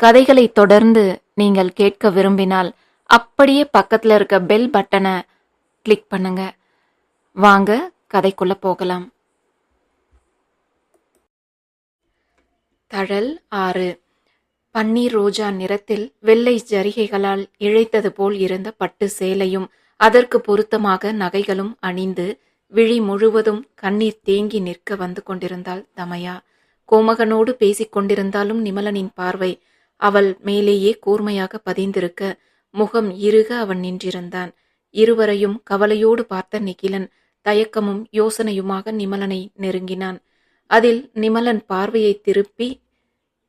கதைகளை தொடர்ந்து நீங்கள் கேட்க விரும்பினால் அப்படியே பக்கத்தில் இருக்க பெல் பட்டனை கிளிக் பண்ணுங்க. வாங்க கதைக்குள்ள போகலாம். தழல் ஆறு. பன்னீர் ரோஜா நிறத்தில் வெள்ளை ஜரிகைகளால் இழைத்தது போல் இருந்த பட்டு சேலையும் அதற்கு பொருத்தமாக நகைகளும் அணிந்து விழி முழுவதும் கண்ணீர் தேங்கி நிற்க வந்து கொண்டிருந்தாள் தமயா. கோமகனோடு பேசிக் கொண்டிருந்தாலும் நிமலனின் பார்வை அவள் மேலேயே கூர்மையாக பதிந்திருக்க முகம் இறுக அவன் நின்றிருந்தான். இருவரையும் கவலையோடு பார்த்த நிகிலன் தயக்கமும் யோசனையுமாக நிமலனை நெருங்கினான். அதில் நிமலன் பார்வையை திருப்பி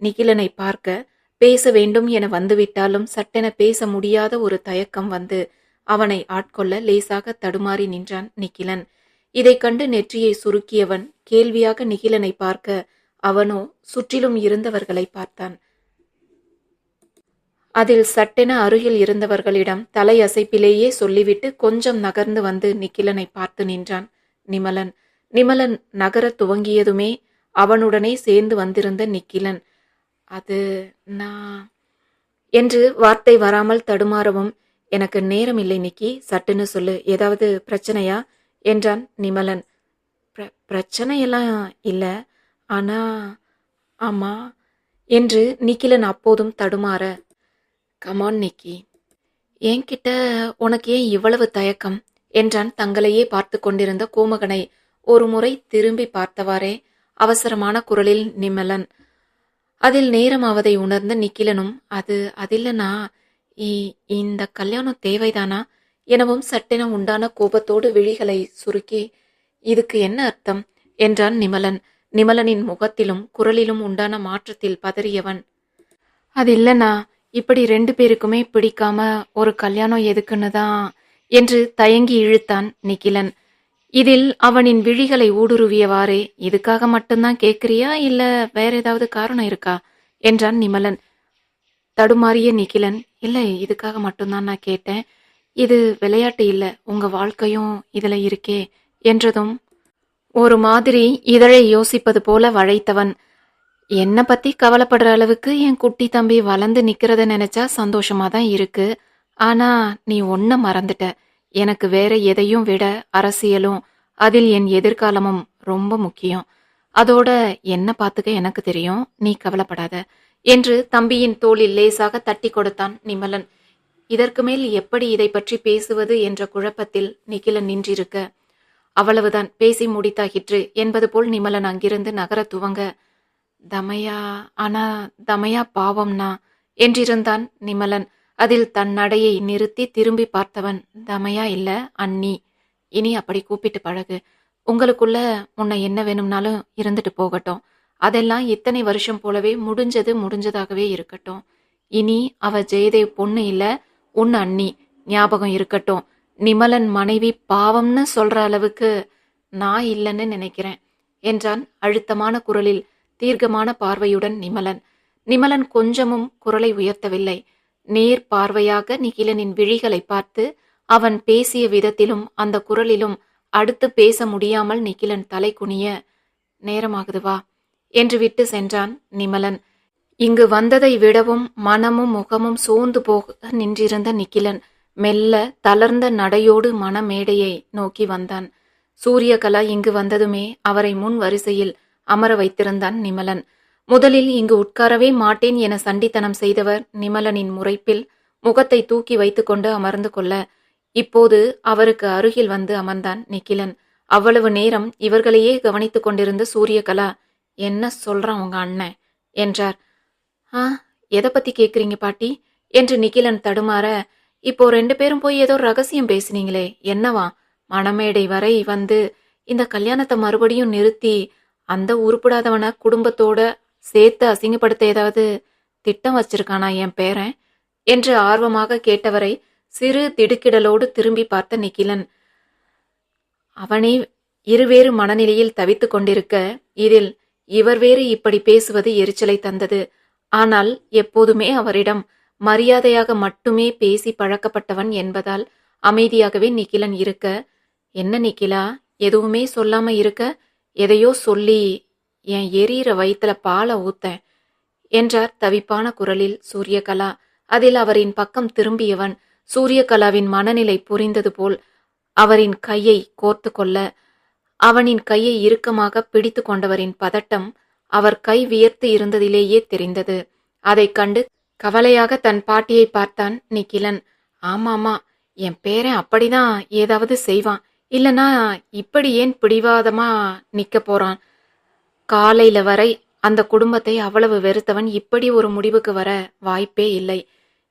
நிகிலனை பார்க்க பேச வேண்டும் என வந்துவிட்டாலும் சட்டென பேச முடியாத ஒரு தயக்கம் வந்து அவனை ஆட்கொள்ள லேசாக தடுமாறி நின்றான் நிகிலன். இதைக் கண்டு நெற்றியை சுருக்கியவன் கேள்வியாக நிகிலனை பார்க்க அவனோ சுற்றிலும் இருந்தவர்களை பார்த்தான். அதில் சட்டென அருகில் இருந்தவர்களிடம் தலையசைப்பிலேயே சொல்லிவிட்டு கொஞ்சம் நகர்ந்து வந்து நிக்கிலனை பார்த்து நின்றான். நிமலன். நிமலன் நகரத் துவங்கியதுமே அவனுடனே சேர்ந்து வந்திருந்த நிக்கிலன். அது நான் என்று வார்த்தை வராமல் தடுமாறவும் எனக்கு நேரம் இல்லை நிக்கி சட்டுன்னு சொல்லு. ஏதாவது பிரச்சனையா? என்றான் நிமலன். பிர பிரச்சனையெல்லாம் இல்லை. ஆனா ஆமா என்று நிக்கிலன் அப்போதும் தடுமாற கமான் நிக்கி என்கிட்ட உனக்கு ஏன் இவ்வளவு தயக்கம்? என்றான் தங்களையே பார்த்து கொண்டிருந்த கோமகனை ஒரு முறை திரும்பி பார்த்தவாறே அவசரமான குரலில் நிமலன். அதில் நேரமாவதை உணர்ந்த நிக்கிலனும் அது அதில்லனா இ- இந்த கல்யாணம் தேவைதானா? எனவும் சட்டென உண்டான கோபத்தோடு விழிகளை சுருக்கி இதுக்கு என்ன அர்த்தம்? என்றான் நிமலன். நிமலனின் முகத்திலும் குரலிலும் உண்டான மாற்றத்தில் பதறியவன் அது இல்லைண்ணா இப்படி ரெண்டு பேருக்குமே பிடிக்காம ஒரு கல்யாணம் எதுக்குன்னு தான் என்று தயங்கி இழுத்தான் நிகிலன். இதில் அவனின் விழிகளை ஊடுருவியவாறே இதுக்காக மட்டும்தான் கேட்கிறியா இல்ல வேற ஏதாவது காரணம் இருக்கா? என்றான் நிமலன். தடுமாறிய நிகிலன் இல்லை இதுக்காக மட்டும்தான் நான் கேட்டேன். இது விளையாட்டு இல்ல. உங்க வாழ்க்கையும் இதுல இருக்கே. என்றதும் ஒரு மாதிரி இதழை யோசிப்பது போல வழைத்தவன். என்னை பற்றி கவலைப்படுற அளவுக்கு என் குட்டி தம்பி வளர்ந்து நிற்கிறத நினச்சா சந்தோஷமாக தான் இருக்கு. ஆனால் நீ ஒன்றை மறந்துட்ட. எனக்கு வேற எதையும் விட அரசியலும் அதில் என் எதிர்காலமும் ரொம்ப முக்கியம். அதோட என்ன பார்த்துக்க எனக்கு தெரியும். நீ கவலைப்படாத. என்று தம்பியின் தோளில் லேசாக தட்டி கொடுத்தான் நிமலன். இதற்கு மேல் எப்படி இதை பற்றி பேசுவது என்ற குழப்பத்தில் நிகிலன் நின்றிருக்க. அவ்வளவுதான். பேசி முடித்தாகிற்று என்பது போல் நிமலன் அங்கிருந்து நகர துவங்க தமையா ஆனா தமையா பாவம்னா என்றிருந்தான் நிமலன். அதில் தன் நடையை நிறுத்தி திரும்பி பார்த்தவன் தமையா இல்ல அண்ணி. இனி அப்படி கூப்பிட்டு பழகு. உங்களுக்குள்ள உன்னை என்ன வேணும்னாலும் இருந்துட்டு போகட்டும். அதெல்லாம் இத்தனை வருஷம் போலவே முடிஞ்சது முடிஞ்சதாகவே இருக்கட்டும். இனி அவ ஜெயதேவ் பொண்ணு இல்ல உன் அண்ணி. ஞாபகம் இருக்கட்டும். நிமலன் மனைவி பாவம்னு சொல்ற அளவுக்கு நான் இல்லைன்னு நினைக்கிறேன் என்றான் அழுத்தமான குரலில். தீர்க்கமான பார்வையுடன் நிமலன். நிமலன் கொஞ்சமும் குரலை உயர்த்தவில்லை. நேர் பார்வையாக நிகிலனின் விழிகளை பார்த்து அவன் பேசிய விதத்திலும் அந்த குரலிலும் அடுத்து பேச முடியாமல் நிகிலன் தலை குனிய நேரமாகுது வா என்று விட்டு சென்றான் நிமலன். இங்கு வந்ததை விடவும் மனமும் முகமும் சோர்ந்து போக நின்றிருந்த நிக்கிலன் மெல்ல தளர்ந்த நடையோடு மனமேடையை நோக்கி வந்தான். சூரியகலா இங்கு வந்ததுமே அவரை முன் வரிசையில் அமர வைத்திருந்தான் நிமலன். முதலில் இங்கு உட்காரவே மாட்டேன் என சண்டித்தனம் செய்தவர் நிமலனின் முறைப்பில் முகத்தை தூக்கி வைத்துக்கொண்டு அமர்ந்து கொள்ள. இப்போது அவருக்கு அருகில் வந்து அமர்ந்தான் நிக்கிலன் அவ்வளவு நேரம் இவர்களையே கவனித்துக் கொண்டிருந்த சூரியகலா என்ன சொல்றான் உங்க அண்ணன் என்றார். ஆ எதை பத்தி கேக்குறீங்க பாட்டி? என்று நிகிலன் தடுமாற இப்போ ரெண்டு பேரும் போய் ஏதோ ரகசியம் பேசுனீங்களே என்னவா? மணமேடை வரை வந்து இந்த கல்யாணத்தை மறுபடியும் நிறுத்தி அந்த உருப்படாதவனை குடும்பத்தோட சேர்த்து அசிங்கப்படுத்த ஏதாவது திட்டம் வச்சிருக்கானா என் பேரன்? என்று ஆர்வமாக கேட்டவரை சிறு திடுக்கிடலோடு திரும்பி பார்த்த நிக்கிலன் அவனே இருவேறு மனநிலையில் தவித்து கொண்டிருக்க இதில் இவர் வேறு இப்படி பேசுவது எரிச்சலை தந்தது. ஆனால் எப்போதுமே அவரிடம் மரியாதையாக மட்டுமே பேசி பழக்கப்பட்டவன் என்பதால் அமைதியாகவே நிக்கிலன் இருக்க என்ன நிக்கிலா எதுவுமே சொல்லாம இருக்க எதையோ சொல்லி என் எரியிற வயிற்றுல பாலை ஊத்தேன் என்றார் தவிப்பான குரலில் சூரியகலா. அதில் அவரின் பக்கம் திரும்பியவன் சூரியகலாவின் மனநிலை புரிந்தது போல் அவரின் கையை கோர்த்து கொள்ள அவனின் கையை இறுக்கமாக பிடித்து கொண்டவரின் பதட்டம் அவர் கை வியர்த்து இருந்ததிலேயே தெரிந்தது. அதைக் கண்டு கவலையாக தன் பாட்டியை பார்த்தான் நிக்கிலன் ஆமாமா என் பேரன் அப்படிதான் ஏதாவது செய்வான். இல்லனா இப்படி ஏன் பிடிவாதமா நிக்க போறான்? காலையில வரை அந்த குடும்பத்தை அவ்வளவு வெறுத்தவன் இப்படி ஒரு முடிவுக்கு வர வாய்ப்பே இல்லை.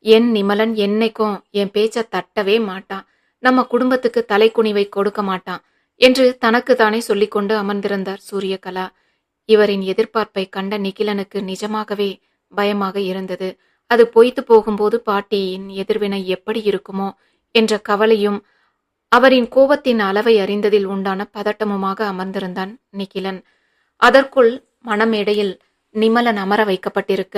என் நிமலன் என்னைக்கும் என் பேச்ச தட்டவே மாட்டான். நம்ம குடும்பத்துக்கு தலைக்குனிவை கொடுக்க மாட்டான் என்று தனக்கு தானே சொல்லிக்கொண்டு அமர்ந்திருந்தார் சூரியகலா. இவரின் எதிர்பார்ப்பை கண்ட நிகிலனுக்கு நிஜமாகவே பயமாக இருந்தது. அது பொய்த்து போகும்போது பாட்டியின் எதிர்வினை எப்படி இருக்குமோ என்ற கவலையும் அவரின் கோபத்தின் அளவை அறிந்ததில் உண்டான பதட்டமுமாக அமர்ந்திருந்தான் நிகிலன். அதற்குள் மனமேடையில் நிமலன் அமர வைக்கப்பட்டிருக்க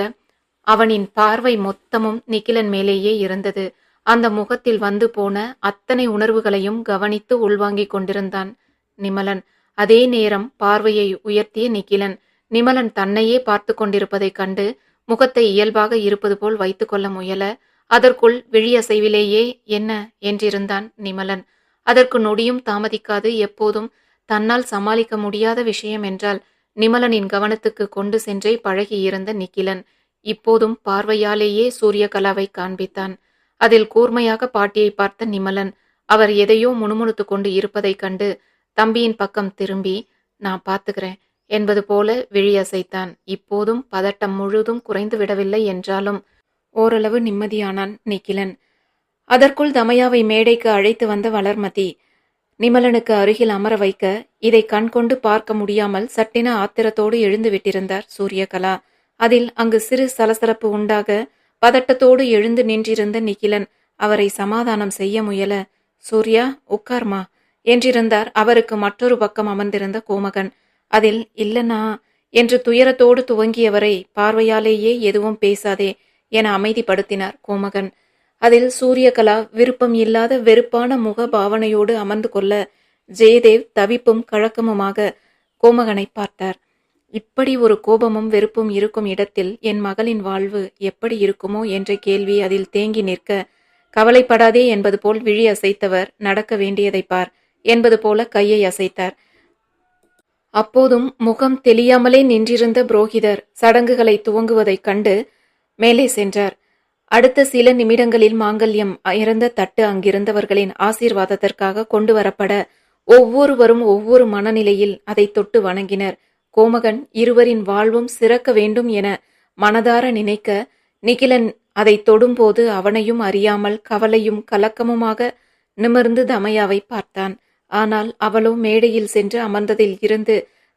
அவனின் பார்வை மொத்தமும் நிகிலன் மேலேயே இருந்தது. அந்த முகத்தில் வந்து போன அத்தனை உணர்வுகளையும் கவனித்து உள்வாங்கிக் கொண்டிருந்தான் நிமலன். அதே நேரம் பார்வையை உயர்த்திய நிகிலன் நிமலன் தன்னையே பார்த்து கொண்டிருப்பதைக் கண்டு முகத்தை இயல்பாக இருப்பது போல் வைத்துக்கொள்ள முயல அதற்குள் விழியசைவிலேயே என்ன? என்றிருந்தான் நிமலன். அதற்கு நொடியும் தாமதிக்காது. எப்போதும் தன்னால் சமாளிக்க முடியாத விஷயம் என்றால் நிமலனின் கவனத்துக்கு கொண்டு சென்றே பழகியிருந்த நிக்கிலன் இப்போதும் பார்வையாலேயே சூரியகலாவை காண்பித்தான். அதில் கூர்மையாக பாட்டியை பார்த்த நிமலன் அவர் எதையோ முணுமுணுத்து கொண்டு இருப்பதைக் கண்டு தம்பியின் பக்கம் திரும்பி நான் பார்த்துக்கிறேன் என்பது போல விழியசைத்தான். இப்போதும் பதட்டம் முழுதும் குறைந்து விடவில்லை என்றாலும் ஓரளவு நிம்மதியானான் நிக்கிலன் அதற்குள் தமயாவை மேடைக்கு அழைத்து வந்த வளர்மதி நிமலனுக்கு அருகில் அமர வைக்க இதை கண்கொண்டு பார்க்க முடியாமல் சட்டின ஆத்திரத்தோடு எழுந்து விட்டிருந்தார் சூரியகலா. அதில் அங்கு சிறு சலசலப்பு உண்டாக பதட்டத்தோடு எழுந்து நின்றிருந்த நிகிலன் அவரை சமாதானம் செய்ய முயல சூர்யா உட்கார்மா என்றிருந்தார் அவருக்கு மற்றொரு பக்கம் அமர்ந்திருந்த கோமகன். அதில் இல்லனா என்று துயரத்தோடு துவங்கியவரை பார்வையாலேயே எதுவும் பேசாதே என அமைதிப்படுத்தினார் கோமகன். அதில் சூரியகலா விருப்பம் இல்லாத வெறுப்பான முக பாவனையோடு அமர்ந்து கொள்ள ஜெயதேவ் தவிப்பும் கழக்கமுமாக கோமகனை பார்த்தார். இப்படி ஒரு கோபமும் வெறுப்பும் இருக்கும் இடத்தில் என் மகளின் வாழ்வு எப்படி இருக்குமோ என்ற கேள்வி அதில் தேங்கி நிற்க கவலைப்படாதே என்பது போல் விழி அசைத்தவர் நடக்க வேண்டியதை பார் என்பது போல கையை அசைத்தார். அப்போதும் முகம் தெளியாமலே நின்றிருந்த புரோகிதர் சடங்குகளை துவங்குவதைக் கண்டு மேலே சென்றார். அடுத்த சில நிமிடங்களில் மாங்கல்யம் இறந்த தட்டு அங்கிருந்தவர்களின் ஆசீர்வாதத்திற்காக கொண்டு வரப்பட ஒவ்வொருவரும் ஒவ்வொரு மனநிலையில் அதை தொட்டு வணங்கினர். கோமகன் இருவரின் வாழ்வும் சிறக்க வேண்டும் என மனதார நினைக்க நிகிலன் அதை தொடும்போது அவனையும் அறியாமல் கவலையும் கலக்கமுமாக நிமிர்ந்து தமயாவை பார்த்தான். ஆனால் அவளோ மேடையில் சென்று அமர்ந்ததில் இருந்து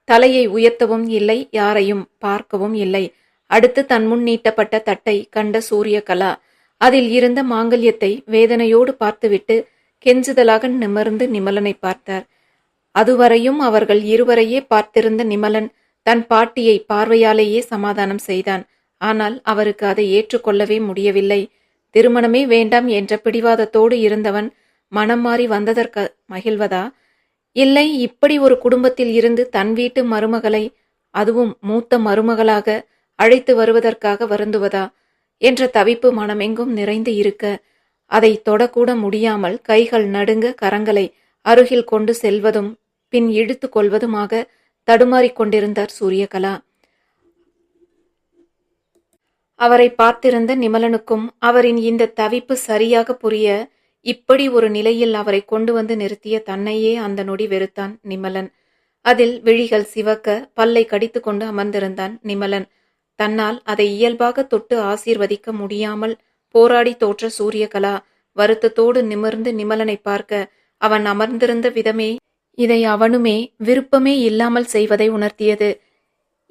தலையை உயர்த்தவும் இல்லை யாரையும் பார்க்கவும் இல்லை. அடுத்து தன் முன் நீட்டப்பட்ட தட்டை கண்ட சூரியகலா அதில் இருந்த மாங்கல்யத்தை வேதனையோடு பார்த்துவிட்டு கெஞ்சுதலாக நிமர்ந்து நிமலனை பார்த்தார். அதுவரையும் அவர்கள் இருவரையே பார்த்திருந்த நிமலன் தன் பாட்டியை பார்வையாலேயே சமாதானம் செய்தான். ஆனால் அவருக்கு அதை ஏற்றுக்கொள்ளவே முடியவில்லை. திருமணமே வேண்டாம் என்ற பிடிவாதத்தோடு இருந்தவன் மனம் மாறி வந்ததற்கு மகிழ்வதா? இல்லை இப்படி ஒரு குடும்பத்தில் இருந்து தன் வீட்டு மருமகளை அதுவும் மூத்த மருமகளாக அழைத்து வருவதற்காக வருந்துவதா? என்ற தவிப்பு மனமெங்கும் நிறைந்து இருக்க அதை தொடக்கூட முடியாமல் கைகள் நடுங்க கரங்களை அருகில் கொண்டு செல்வதும் பின் இழுத்து கொள்வதுமாக தடுமாறிக் கொண்டிருந்தார் சூரியகலா. அவரை பார்த்திருந்த நிமலனுக்கும் அவரின் இந்த தவிப்பு சரியாக புரிய இப்படி ஒரு நிலையில் அவரை கொண்டு வந்து நிறுத்திய தன்னையே அந்த நொடி வெறுத்தான் நிமலன். அதில் விழிகள் சிவக்க பல்லை கடித்து கொண்டு அமர்ந்திருந்தான் நிமலன். தன்னால் அதை இயல்பாக தொட்டு ஆசீர்வதிக்க முடியாமல் போராடி தோற்ற சூரியகலா வருத்தத்தோடு நிமிர்ந்து நிமலனை பார்க்க அவன் அமர்ந்திருந்த விதமே இதை அவனுமே விருப்பமே இல்லாமல் செய்வதை உணர்த்தியது.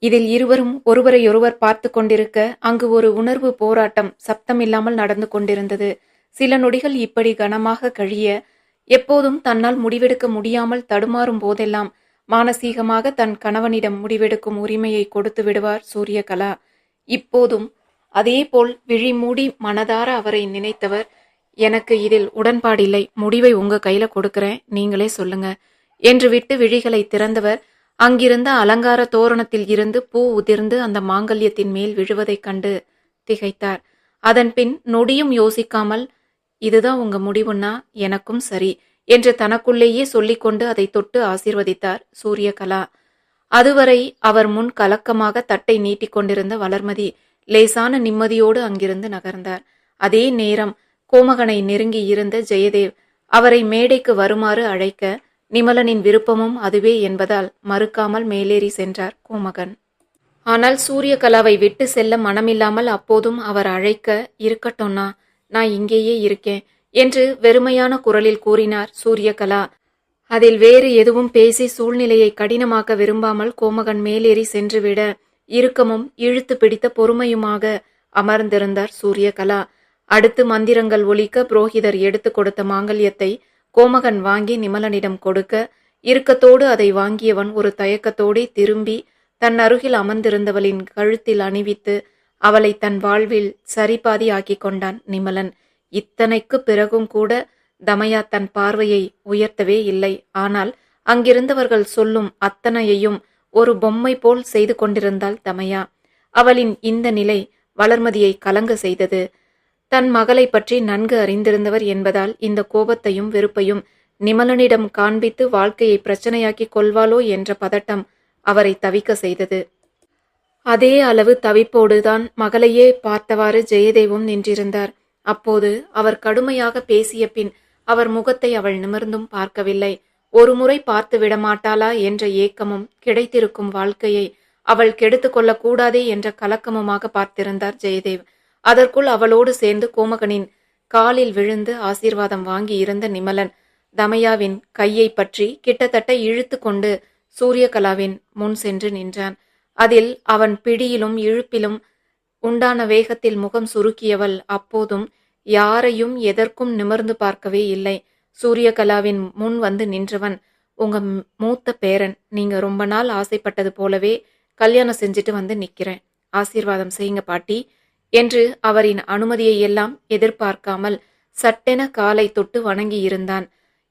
இதில் இருவரும் ஒருவரையொருவர் பார்த்து கொண்டிருக்க அங்கு ஒரு உணர்வு போராட்டம் சப்தமில்லாமல் நடந்து கொண்டிருந்தது. சில நொடிகள் இப்படி கனமாக கழிய எப்போதும் தன்னால் முடிவெடுக்க முடியாமல் தடுமாறும் போதெல்லாம் மானசீகமாக தன் கணவனிடம் முடிவெடுக்கும் உரிமையை கொடுத்து விடுவார் சூரியகலா. இப்போதும் அதேபோல் விழி மூடி மனதார அவரை நினைத்தவர். எனக்கு இதில் உடன்பாடில்லை. முடிவை உங்க கையில கொடுக்கறேன். நீங்களே சொல்லுங்க. என்று விட்டு விழிகளை திறந்தவர். அங்கிருந்த அலங்கார தோரணத்தில் இருந்து பூ உதிர்ந்து அந்த மாங்கல்யத்தின் மேல் விழுவதைக் கண்டு திகைத்தார். அதன்பின் நொடியும் யோசிக்காமல் இதுதான் உங்க முடிவுன்னா எனக்கும் சரி. என்று தனக்குள்ளேயே சொல்லிக்கொண்டு அதை தொட்டு ஆசீர்வதித்தார் சூரியகலா. அதுவரை அவர் முன் கலக்கமாக தட்டை நீட்டிக் கொண்டிருந்த வளர்மதி லேசான நிம்மதியோடு அங்கிருந்து நகர்ந்தார். அதே நேரம் கோமகனை நெருங்கி இருந்த ஜெயதேவ் அவரை மேடைக்கு வருமாறு அழைக்க நிமலனின் விருப்பமும் அதுவே என்பதால் மறுக்காமல் மேலேறி சென்றார் கோமகன். ஆனால் சூரியகலாவை விட்டு செல்ல மனமில்லாமல் அப்போதும் அவர் அழைக்க இருக்கட்டும்னா நான் இங்கேயே இருக்கேன். என்று வெறுமையான குரலில் கூறினார் சூரியகலா. அதில் வேறு எதுவும் பேசி சூழ்நிலையை கடினமாக்க விரும்பாமல் கோமகன் மேலேறி சென்றுவிட இறுக்கமும் இழுத்து பிடித்த பொறுமையுமாக அமர்ந்திருந்தார் சூரியகலா. அடுத்து மந்திரங்கள் ஒலிக்க புரோகிதர் எடுத்து கொடுத்த மாங்கல்யத்தை கோமகன் வாங்கி நிமலனிடம் கொடுக்க இறுக்கத்தோடு அதை வாங்கியவன் ஒரு தயக்கத்தோடே திரும்பி தன் அருகில் அமர்ந்திருந்தவளின் கழுத்தில் அணிவித்து அவளை தன் வாழ்வில் சரிபாதி ஆக்கிக் கொண்டான் நிமலன். இத்தனைக்கு பிறகும் கூட தமயா தன் பார்வையை உயர்த்தவே இல்லை. ஆனால் அங்கிருந்தவர்கள் சொல்லும் அத்தனையையும் ஒரு பொம்மை போல் செய்து கொண்டிருந்தாள் தமயா. அவளின் இந்த நிலை வளர்மதியை கலங்க செய்தது. தன் மகளை பற்றி நன்கு அறிந்திருந்தவர் என்பதால் இந்த கோபத்தையும் வெறுப்பையும் நிமலனிடம் காண்பித்து வாழ்க்கையை பிரச்சனையாக்கிக் கொள்வாளோ என்ற பதட்டம் அவரை தவிக்க செய்தது. அதே அளவு தவிப்போடுதான் மகளையே பார்த்தவாறு ஜெயதேவும் நின்றிருந்தார். அப்போது அவர் கடுமையாக பேசிய பின் அவர் முகத்தை அவள் நிமிர்ந்தும் பார்க்கவில்லை. ஒருமுறை பார்த்து விடமாட்டாளா என்ற ஏக்கமும் கிடைத்திருக்கும் வாழ்க்கையை அவள் கெடுத்து கொள்ளக்கூடாதே என்ற கலக்கமுமாக பார்த்திருந்தார் ஜெயதேவ். அதற்குள் அவளோடு சேர்ந்து கோமகனின் காலில் விழுந்து ஆசீர்வாதம் வாங்கி இருந்த நிமலன் தமயாவின் கையை பற்றி கிட்டத்தட்ட இழுத்து கொண்டு சூரியகலாவின் முன் சென்று நின்றான். அதில் அவன் பிடியிலும் இழுப்பிலும் உண்டான வேகத்தில் முகம் சுருக்கியவள் அப்போதும் யாரையும் எதற்கும் நிமிர்ந்து பார்க்கவே இல்லை. சூரியகலாவின் முன் வந்து நின்றவன் உங்க மூத்த பேரன் நீங்க ரொம்ப நாள் ஆசைப்பட்டது போலவே கல்யாணம் செஞ்சுட்டு வந்து நிக்கிறேன். ஆசீர்வாதம் செய்யுங்க பாட்டி என்று அவரின் அனுமதியை எல்லாம் எதிர்பார்க்காமல் சட்டென காலை தொட்டு வணங்கி இருந்தான்.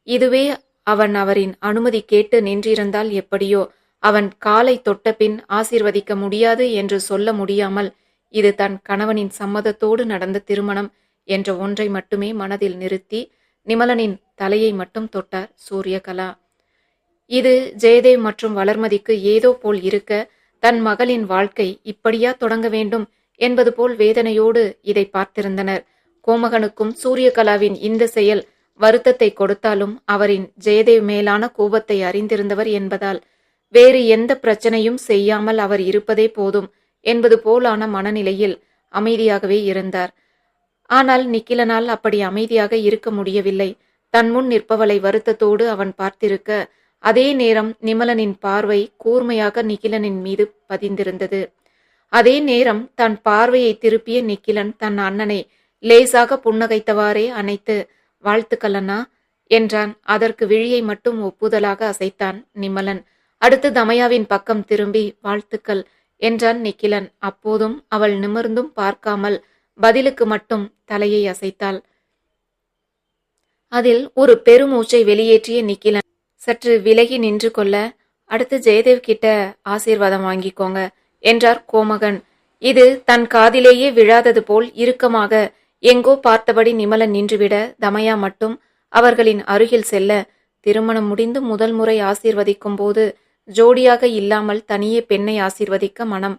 இதுவே அவன் அவரின் அனுமதி கேட்டு நின்றிருந்தால் எப்படியோ அவன் காலை தொட்ட பின் ஆசீர்வதிக்க முடியாது என்று சொல்ல முடியாமல் இது தன் கணவனின் சம்மதத்தோடு நடந்த திருமணம் என்ற ஒன்றை மட்டுமே மனதில் நிறுத்தி நிமலனின் தலையை மட்டும் தொட்டார் சூரியகலா. இது ஜெயதேவ் மற்றும் வளர்மதிக்கு ஏதோ போல் இருக்க தன் மகளின் வாழ்க்கை இப்படியா தொடங்க வேண்டும் என்பது போல் வேதனையோடு இதை பார்த்திருந்தனர். கோமகனுக்கும் சூரியகலாவின் இந்த செயல் வருத்தத்தை கொடுத்தாலும் அவரின் ஜெயதேவ் மேலான கோபத்தை அறிந்திருந்தவர் என்பதால் வேறு எந்த பிரச்சனையும் செய்யாமல் அவர் இருப்பதே போதும். என்பது போலான மனநிலையில் அமைதியாகவே இருந்தார். ஆனால் நிக்கிலனால் அப்படி அமைதியாக இருக்க முடியவில்லை. தன் முன் நிற்பவளை வருத்தத்தோடு அவன் பார்த்திருக்க அதே நேரம் நிமலனின் பார்வை கூர்மையாக நிக்கிலனின் மீது பதிந்திருந்தது. அதே நேரம் தன் பார்வையை திருப்பிய நிக்கிலன் தன் அண்ணனை லேசாக புன்னகைத்தவாறே அணைத்து வாழ்த்துக்கலண்ணா என்றான். அதற்கு விழியை மட்டும் ஒப்புதலாக அசைத்தான் நிமலன். அடுத்து தமயாவின் பக்கம் திரும்பி வாழ்த்துக்கள் என்றான் நிக்கிலன். அப்போதும் அவள் நிமிர்ந்தும் பார்க்காமல் பதிலுக்கு மட்டும் தலையை அசைத்தாள். அதில் ஒரு பெருமூச்சை வெளியேற்றிய நிக்கிலன் சற்று விலகி நின்று கொள்ள அடுத்து ஜெயதேவ் கிட்ட ஆசீர்வாதம் வாங்கிக்கோங்க என்றார் கோமகன். இது தன் காதிலேயே விழாதது போல் இறுக்கமாக எங்கோ பார்த்தபடி நிமலன் நின்றுவிட தமையா மட்டும் அவர்களின் அருகில் செல்ல திருமணம் முடிந்து முதல் முறை ஆசீர்வதிக்கும் போது ஜோடியாக இல்லாமல் தனியே பெண்ணை ஆசிர்வதிக்க மனம்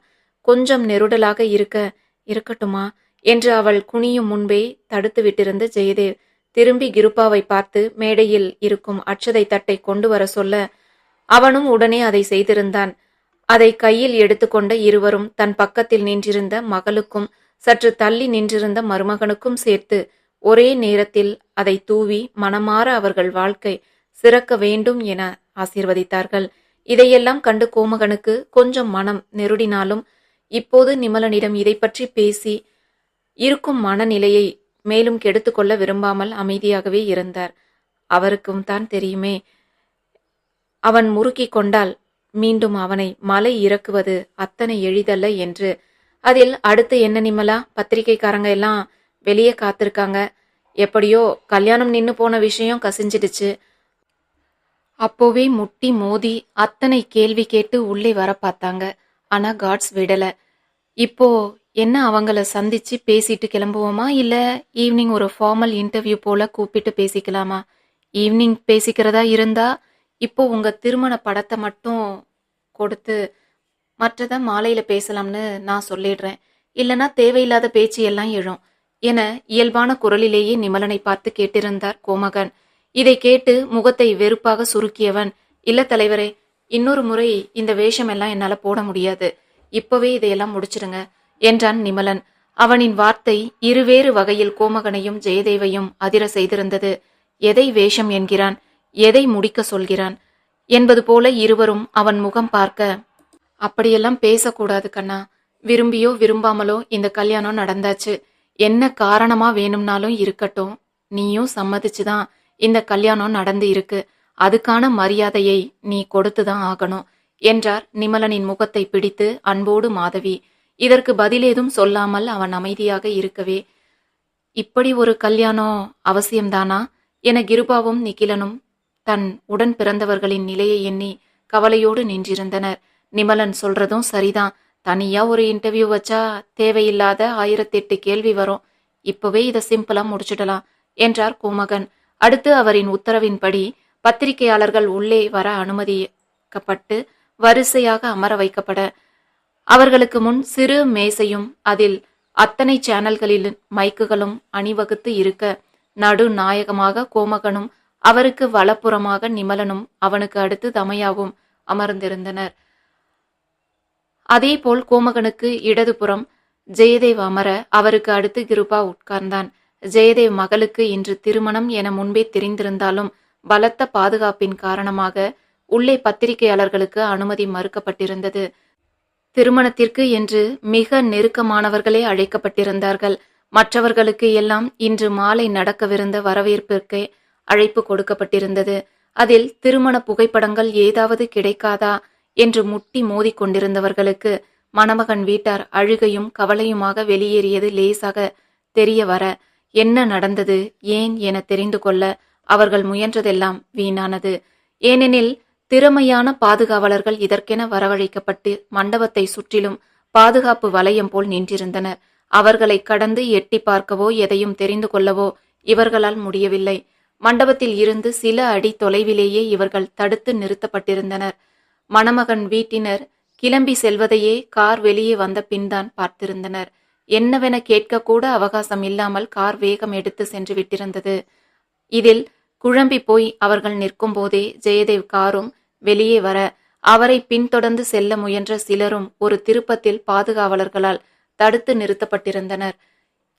கொஞ்சம் நெருடலாக இருக்க இருக்கட்டுமா? என்று அவள் குனியும் முன்பே தடுத்து விட்டிருந்த ஜெயதேவ் திரும்பி கிருப்பாவை பார்த்து மேடையில் இருக்கும் அட்சதை தட்டை கொண்டு வர சொல்ல அவனும் உடனே அதை செய்திருந்தான். அதை கையில் எடுத்துக்கொண்ட இருவரும் தன் பக்கத்தில் நின்றிருந்த மகளுக்கும் சற்று தள்ளி நின்றிருந்த மருமகனுக்கும் சேர்த்து ஒரே நேரத்தில் அதை தூவி மனமாற அவர்கள் வாழ்க்கை சிறக்க வேண்டும் என ஆசீர்வதித்தார்கள். இதையெல்லாம் கண்டு கோமகனுக்கு கொஞ்சம் மனம் நெருடினாலும் இப்போது நிமலனிடம் இதை பற்றி பேசி இருக்கும் மனநிலையை மேலும் கெடுத்துக்கொள்ள விரும்பாமல் அமைதியாகவே இருந்தார். அவருக்கும் தான் தெரியுமே அவன் முறுக்கிக் கொண்டால் மீண்டும் அவனை மலை இறக்குவது அத்தனை எளிதல்ல என்று. அதில் அடுத்து என்ன நிமலா? பத்திரிக்கைக்காரங்க எல்லாம் வெளியே காத்திருக்காங்க. எப்படியோ கல்யாணம் நின்று போன விஷயம் கசிஞ்சிடுச்சு. அப்போவே முட்டி மோதி அத்தனை கேள்வி கேட்டு உள்ளே வர பார்த்தாங்க. ஆனா காட்ஸ் விடல. இப்போ என்ன அவங்கள சந்திச்சு பேசிட்டு கிளம்புவோமா? இல்ல ஈவினிங் ஒரு ஃபார்மல் இன்டர்வியூ போல கூப்பிட்டு பேசிக்கலாமா? ஈவினிங் பேசிக்கிறதா இருந்தா இப்போ உங்க திருமண படத்தை மட்டும் கொடுத்து மற்றதை மாலையில பேசலாம்னு நான் சொல்லிடுறேன். இல்லனா தேவையில்லாத பேச்சு எல்லாம் எழும். என இயல்பான குரலிலேயே நிமலனை பார்த்து கேட்டிருந்தார் கோமகன். இதை கேட்டு முகத்தை வெறுப்பாக சுருக்கியவன் இல்ல தலைவரே இன்னொரு முறை இந்த வேஷம் எல்லாம் என்னால போட முடியாது. இப்பவே இதையெல்லாம் முடிச்சிடுங்க என்றான் நிமலன். அவனின் வார்த்தை இருவேறு வகையில் கோமகனையும் ஜெயதேவையும் அதிர செய்திருந்தது. எதை வேஷம் என்கிறான்? எதை முடிக்க சொல்கிறான்? என்பது போல இருவரும் அவன் முகம் பார்க்க அப்படியெல்லாம் பேசக்கூடாது கண்ணா. விரும்பியோ விரும்பாமலோ இந்த கல்யாணம் நடந்தாச்சு. என்ன காரணமா வேணும்னாலும் இருக்கட்டும். நீயும் சம்மதிச்சுதான். இந்த கல்யாணம் நடந்து இருக்கு. அதுக்கான மரியாதையை நீ கொடுத்துதான் ஆகணும் என்றார் நிமலனின் முகத்தை பிடித்து அன்போடு மாதவி. இதற்கு பதிலேதும் சொல்லாமல் அவன் அமைதியாக இருக்கவே. இப்படி ஒரு கல்யாணம் அவசியம்தானா? என கிருபாவும் நிகிலனும் தன் உடன் பிறந்தவர்களின் நிலையை எண்ணி கவலையோடு நின்றிருந்தனர். நிமலன் சொல்றதும் சரிதான். தனியா ஒரு இன்டர்வியூ வச்சா தேவையில்லாத ஆயிரத்தெட்டு கேள்வி வரும். இப்பவே இதை சிம்பிளா முடிச்சிடலாம் என்றார் கோமகன். அடுத்து அவரின் உத்தரவின்படி பத்திரிகையாளர்கள் உள்ளே வர அனுமதிக்கப்பட்டு வரிசையாக அமர வைக்கப்பட அவர்களுக்கு முன் சிறு மேசையும் அதில் அத்தனை சேனல்களில் மைக்குகளும் அணிவகுத்து இருக்க நடுநாயகமாக கோமகனும் அவருக்கு வலப்புறமாக நிமலனும் அவனுக்கு அடுத்து தமையாவும் அமர்ந்திருந்தனர். அதேபோல் கோமகனுக்கு இடதுபுறம் ஜெயதேவ் அமர அவருக்கு அடுத்து கிருபா உட்கார்ந்தான். ஜெயதேவ் மகளுக்கு இன்று திருமணம் என முன்பே தெரிந்திருந்தாலும் பலத்த பாதுகாப்பின் காரணமாக உள்ளே பத்திரிகையாளர்களுக்கு அனுமதி மறுக்கப்பட்டிருந்தது. திருமணத்திற்கு என்று மிக நெருக்கமானவர்களே அழைக்கப்பட்டிருந்தார்கள். மற்றவர்களுக்கு எல்லாம் இன்று மாலை நடக்கவிருந்த வரவேற்பிற்கே அழைப்பு கொடுக்கப்பட்டிருந்தது. அதில் திருமண புகைப்படங்கள் ஏதாவது கிடைக்காதா என்று முட்டி மோதிக்கொண்டிருந்தவர்களுக்கு மணமகன் வீட்டார் அழுகையும் கவலையுமாக வெளியேறியது லேசாக தெரிய வர என்ன நடந்தது ஏன் என தெரிந்து கொள்ள அவர்கள் முயன்றதெல்லாம் வீணானது. ஏனெனில் திறமையான பாதுகாவலர்கள் இதற்கென வரவழைக்கப்பட்டு மண்டபத்தை சுற்றிலும் பாதுகாப்பு வளையம் போல் நின்றிருந்தனர். அவர்களை கடந்து எட்டி பார்க்கவோ எதையும் தெரிந்து கொள்ளவோ இவர்களால் முடியவில்லை. மண்டபத்தில் இருந்து சில அடி தொலைவிலேயே இவர்கள் தடுத்து நிறுத்தப்பட்டிருந்தனர். மணமகன் வீட்டினர் கிளம்பி செல்வதையே கார் வெளியே வந்த பின்தான் பார்த்திருந்தனர். என்னவென கேட்கக்கூட அவகாசம் இல்லாமல் கார் வேகம் எடுத்து சென்று விட்டிருந்தது. இதில் குழம்பி போய் அவர்கள் நிற்கும் போதே ஜெயதேவ் காரும் வெளியே வர அவரை பின்தொடர்ந்து செல்ல முயன்ற சிலரும் ஒரு திருப்பத்தில் பாதுகாவலர்களால் தடுத்து நிறுத்தப்பட்டிருந்தனர்.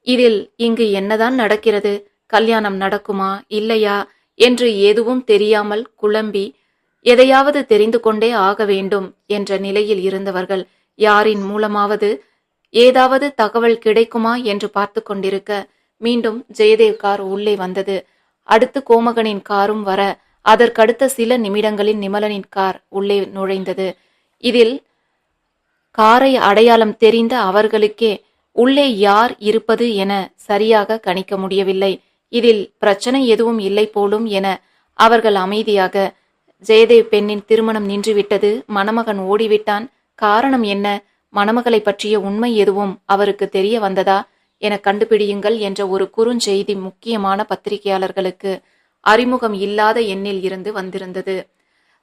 இதில் இங்கு என்னதான் நடக்கிறது? கல்யாணம் நடக்குமா? இல்லையா? என்று எதுவும் தெரியாமல் குழம்பி எதையாவது தெரிந்து கொண்டே ஆக வேண்டும் என்ற நிலையில் இருந்தவர்கள் யாரின் மூலமாவது ஏதாவது தகவல் கிடைக்குமா என்று பார்த்து கொண்டிருக்க மீண்டும் ஜெயதேவ் கார் உள்ளே வந்தது. அடுத்து கோமகனின் காரும் வர அதற்கடுத்த சில நிமிடங்களில் நிமலனின் கார் உள்ளே நுழைந்தது. இதில் காரை அடையாளம் தெரிந்த அவர்களுக்கே உள்ளே யார் இருப்பது என சரியாக கணிக்க முடியவில்லை. இதில் பிரச்சனை எதுவும் இல்லை போலும் என அவர்கள் அமைதியாக ஜெயதேவ் பெண்ணின் திருமணம் நின்றுவிட்டது. மணமகன் ஓடிவிட்டான். காரணம் என்ன? மணமகளை பற்றிய உண்மை எதுவும் அவருக்கு தெரிய வந்ததா? என கண்டுபிடியுங்கள் என்ற ஒரு குறுஞ்செய்தி முக்கியமான பத்திரிகையாளர்களுக்கு அறிமுகம் இல்லாத எண்ணில் இருந்து வந்திருந்தது.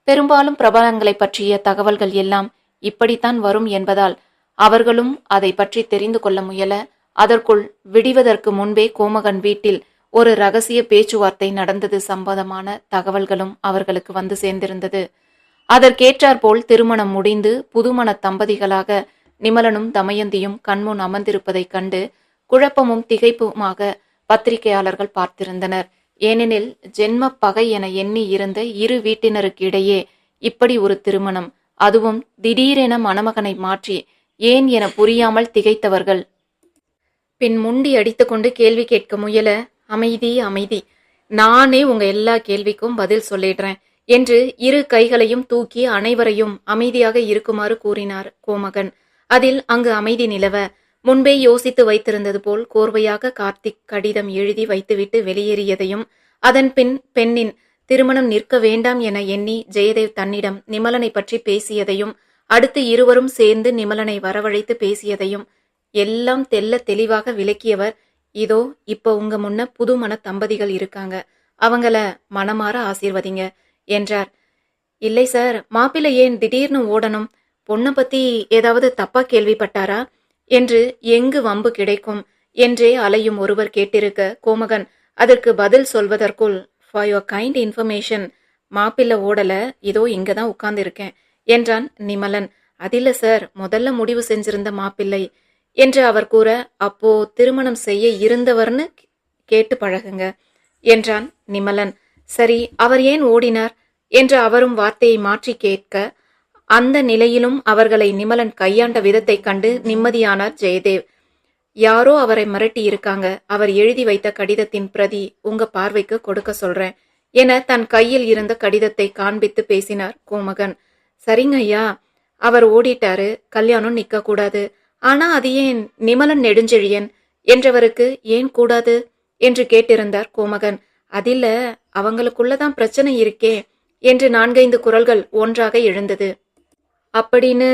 பெரும்பாலும் பிரபலங்களை பற்றிய தகவல்கள் எல்லாம் இப்படித்தான் வரும் என்பதால் அவர்களும் அதை பற்றி தெரிந்து கொள்ள முயல அதற்குள் விடிவதற்கு முன்பே கோமகன் வீட்டில் ஒரு ரகசிய பேச்சுவார்த்தை நடந்தது சம்பந்தமான தகவல்களும் அவர்களுக்கு வந்து சேர்ந்திருந்தது. அதற்கேற்றாற்போல் திருமணம் முடிந்து புதுமண தம்பதிகளாக நிமலனும் தமயந்தியும் கண்முன் அமர்ந்திருப்பதைக் கண்டு குழப்பமும் திகைப்புமாக பத்திரிகையாளர்கள் பார்த்திருந்தனர். ஏனெனில் ஜென்ம பகை என எண்ணி இருந்த இரு வீட்டினருக்கு இடையே இப்படி ஒரு திருமணம். அதுவும் திடீரென மணமகனை மாற்றி ஏன் என புரியாமல் திகைத்தவர்கள். பின் முண்டி அடித்துக்கொண்டு கேள்வி கேட்க முயல அமைதி அமைதி. நானே உங்க எல்லா கேள்விக்கும் பதில் சொல்லிடுறேன் என்று இரு கைகளையும் தூக்கி அனைவரையும் அமைதியாக இருக்குமாறு கூறினார் கோமகன். அதில் அங்கு அமைதி நிலவ முன்பே யோசித்து வைத்திருந்தது போல் கோர்வையாக கார்த்திக் கடிதம் எழுதி வைத்துவிட்டு வெளியேறியதையும் அதன் பின் பெண்ணின் திருமணம் நிற்க வேண்டாம் என எண்ணி ஜெயதேவ் தன்னிடம் நிமலனை பற்றி பேசியதையும் அடுத்து இருவரும் சேர்ந்து நிமலனை வரவழைத்து பேசியதையும் எல்லாம் தெல்ல தெளிவாக விளக்கியவர் இதோ இப்போ உங்க முன்ன புது மன தம்பதிகள் இருக்காங்க. அவங்கள மனமாற ஆசீர்வதிங்க என்றார். இல்லை சார் மாப்பிள்ளை ஏன் திடீர்னு ஓடணும்? பொண்ணை பத்தி ஏதாவது தப்பா கேள்விப்பட்டாரா? என்று எங்கு வம்பு கிடைக்கும்? என்றே அலையும் ஒருவர் கேட்டிருக்க கோமகன் அதற்கு பதில் சொல்வதற்குள் ஃபார் யோர் கைண்ட் இன்ஃபர்மேஷன் மாப்பிள்ளை ஓடல இதோ இங்க தான் உட்கார்ந்திருக்கேன் என்றான் நிமலன். அதில்ல சார் முதல்ல முடிவு செஞ்சிருந்த மாப்பிள்ளை என்று அவர் கூற அப்போ திருமணம் செய்ய இருந்தவர்னு கேட்டு பழகுங்க என்றான் நிமலன். சரி அவர் ஏன் ஓடினார்? என்று அவரும் வார்த்தையை மாற்றி கேட்க அந்த நிலையிலும் அவர்களை நிமலன் கையாண்ட விதத்தைக் கண்டு நிம்மதியானார் ஜெயதேவ். யாரோ அவரை மிரட்டி இருக்காங்க அவர் எழுதி வைத்த கடிதத்தின் பிரதி உங்க பார்வைக்கு கொடுக்க சொல்றேன் என தன் கையில் இருந்த கடிதத்தை காண்பித்து பேசினார் கோமகன். சரிங்க ஐயா. அவர் ஓடிட்டாரு. கல்யாணம் நிக்க கூடாது ஆனா அது ஏன் நிமலன் நெடுஞ்செழியன் என்றவருக்கு ஏன் கூடாது என்று கேட்டிருந்தார் கோமகன். அதில்ல அவங்களுக்குள்ளதான் பிரச்சனை இருக்கே என்று நான்கைந்து குரல்கள் ஒன்றாக எழுந்தது. அப்படின்னு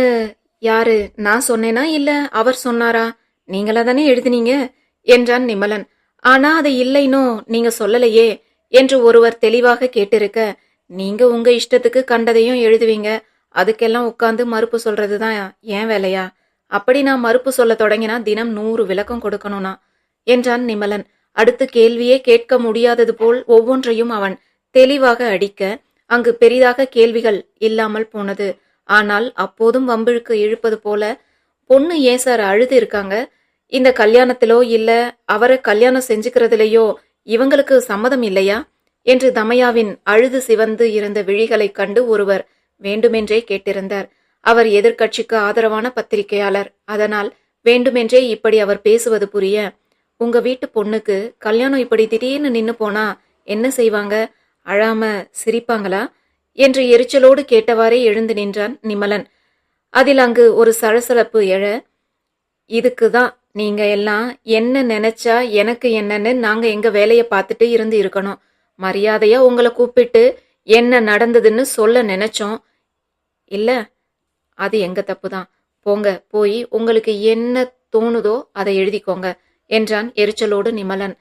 யாரு நான் சொன்னேனா இல்ல அவர் சொன்னாரா? நீங்களா தானே எழுதினீங்க? என்றான் நிமலன். ஆனா அது இல்லைனோ நீங்க சொல்லலையே என்று ஒருவர் தெளிவாக கேட்டிருக்க நீங்க உங்க இஷ்டத்துக்கு கண்டதையும் எழுதுவீங்க. அதுக்கெல்லாம் உட்காந்து மறுப்பு சொல்றதுதான் ஏன் வேலையா? அப்படி நான் மறுப்பு சொல்ல தொடங்கினா தினம் நூறு விளக்கம் கொடுக்கணும்னா என்றான் நிமலன். அடுத்து கேள்வியே கேட்க முடியாதது போல் ஒவ்வொன்றையும் அவன் தெளிவாக அடிக்க அங்கு பெரிதாக கேள்விகள் இல்லாமல் போனது. ஆனால் அப்போதும் வம்பிழுக்கு இழுப்பது போல பொண்ணு ஏன் சார் அழுது இருக்காங்க? இந்த கல்யாணத்திலோ இல்ல அவரை கல்யாணம் செஞ்சுக்கிறதுலையோ இவங்களுக்கு சம்மதம் இல்லையா? என்று தமையாவின் அழுது சிவந்து இருந்த விழிகளைக் கண்டு ஒருவர் வேண்டுமென்றே கேட்டிருந்தார். அவர் எதிர்க்கட்சிக்கு ஆதரவான பத்திரிகையாளர். அதனால் வேண்டுமென்றே இப்படி அவர் பேசுவது புரிய உங்க வீட்டு பொண்ணுக்கு கல்யாணம் இப்படி திடீர்னு நின்னு போனா என்ன செய்வாங்க? அழாம சிரிப்பாங்களா? என்று எரிச்சலோடு கேட்டவாறே எழுந்து நின்றான் நிமலன். அதில் அங்கு ஒரு சலசலப்பு எழ இதுக்கு தான் நீங்க எல்லாம் என்ன நினைச்சா எனக்கு என்னன்னு நாங்க எங்க வேலையை பார்த்துட்டு இருந்து இருக்கணும். மரியாதையா உங்களை கூப்பிட்டு என்ன நடந்ததுன்னு சொல்ல நினைச்சோம். இல்ல அது எங்க தப்பு தான் போங்க போய் உங்களுக்கு என்ன தோணுதோ அதை எழுதிக்கோங்க என்றான் எரிச்சலோடு நிமலன்.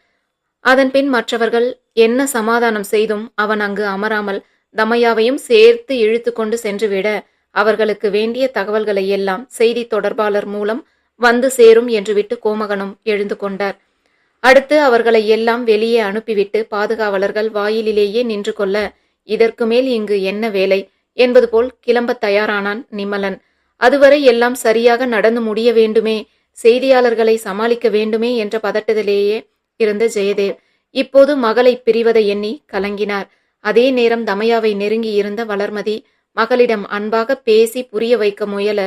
அதன் பின் மற்றவர்கள் என்ன சமாதானம் செய்தும் அவன் அங்கு அமராமல் தமயாவையும் சேர்த்து இழுத்து கொண்டு சென்றுவிட அவர்களுக்கு வேண்டிய தகவல்களை எல்லாம் செய்தி தொடர்பாளர் மூலம் வந்து சேரும் என்று விட்டு கோமகனும் எழுந்து கொண்டார். அடுத்து அவர்களை எல்லாம் வெளியே அனுப்பிவிட்டு பாதுகாவலர்கள் வாயிலிலேயே நின்று கொள்ள இதற்கு மேல் இங்கு என்ன வேலை? என்பது போல் கிளம்பத் தயாரானான் நிமலன். அதுவரை எல்லாம் சரியாக நடந்து முடிய வேண்டுமே செய்தியாளர்களை சமாளிக்க வேண்டுமே என்ற பதட்டத்திலேயே இருந்த ஜெயதேவ் இப்போது மகளை பிரிவதை எண்ணி கலங்கினார். அதே நேரம் தமயாவை நெருங்கி இருந்த வளர்மதி மகளிடம் அன்பாக பேசி புரிய வைக்க முயல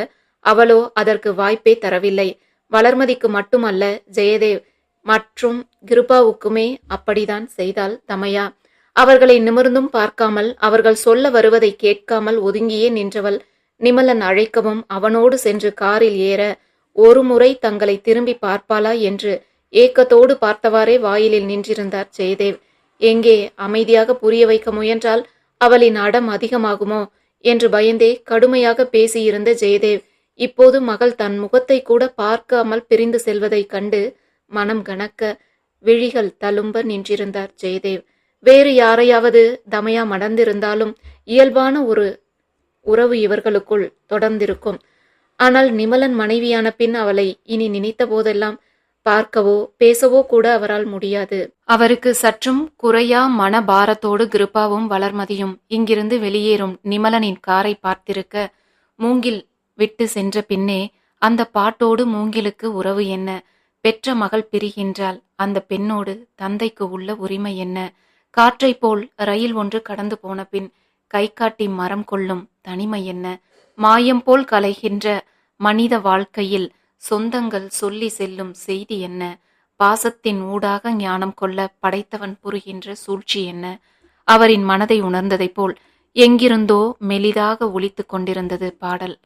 அவளோ அதற்கு வாய்ப்பே தரவில்லை. வளர்மதிக்கு மட்டுமல்ல ஜெயதேவ் மற்றும் கிருபாவுக்குமே அப்படிதான் செய்தாள் தமயா. அவர்களை நிமிர்ந்தும் பார்க்காமல் அவர்கள் சொல்ல வருவதை கேட்காமல் ஒதுங்கியே நின்றவள் நிமலன் அழைக்கவும் அவனோடு சென்று காரில் ஏற ஒரு முறை தங்களை திரும்பி பார்ப்பாளா? என்று ஏக்கத்தோடு பார்த்தவாறே வாயிலில் நின்றிருந்தார் ஜெயதேவ். எங்கே அமைதியாக புரிய வைக்க முயன்றால் அவளின் அடம் அதிகமாகுமோ? என்று பயந்தே கடுமையாக பேசியிருந்த ஜெயதேவ் இப்போது மகள் தன் முகத்தை கூட பார்க்காமல் பிரிந்து செல்வதைக் கண்டு மனம் கனக்க விழிகள் தழும்ப நின்றிருந்தார் ஜெயதேவ். வேறு யாரையாவது தமையா மடந்திருந்தாலும் இயல்பான ஒரு உறவு இவர்களுக்குள் தொடர்ந்திருக்கும். ஆனால் நிமலன் மனைவியான பின் அவளை இனி நினைத்த போதெல்லாம் பார்க்கவோ பேசவோ கூட அவரால் முடியாது. அவருக்கு சற்றும் குறையா மன பாரத்தோடு வளர்மதியும் இங்கிருந்து வெளியேறும் நிமலனின் காரை பார்த்திருக்க மூங்கில் விட்டு சென்ற பின்னே அந்த பாட்டோடு மூங்கிலுக்கு உறவு என்ன? பெற்ற மகள் பிரிகின்றாள் அந்த பெண்ணோடு தந்தைக்கு உள்ள உரிமை என்ன? காற்றைப் போல் ரயில் ஒன்று கடந்து போன பின் கை காட்டி மரம் கொள்ளும் தனிமை என்ன? மாயம் போல் கலைகின்ற மனித வாழ்க்கையில் சொந்தங்கள் சொல்லி செல்லும் செய்தி என்ன? பாசத்தின் ஊடாக ஞானம் கொள்ள படைத்தவன் புரிகின்ற சூழ்ச்சி என்ன? அவரின் மனதை உணர்ந்ததைப் போல் எங்கிருந்தோ மெலிதாக ஒலித்துக் கொண்டிருந்தது பாடல்.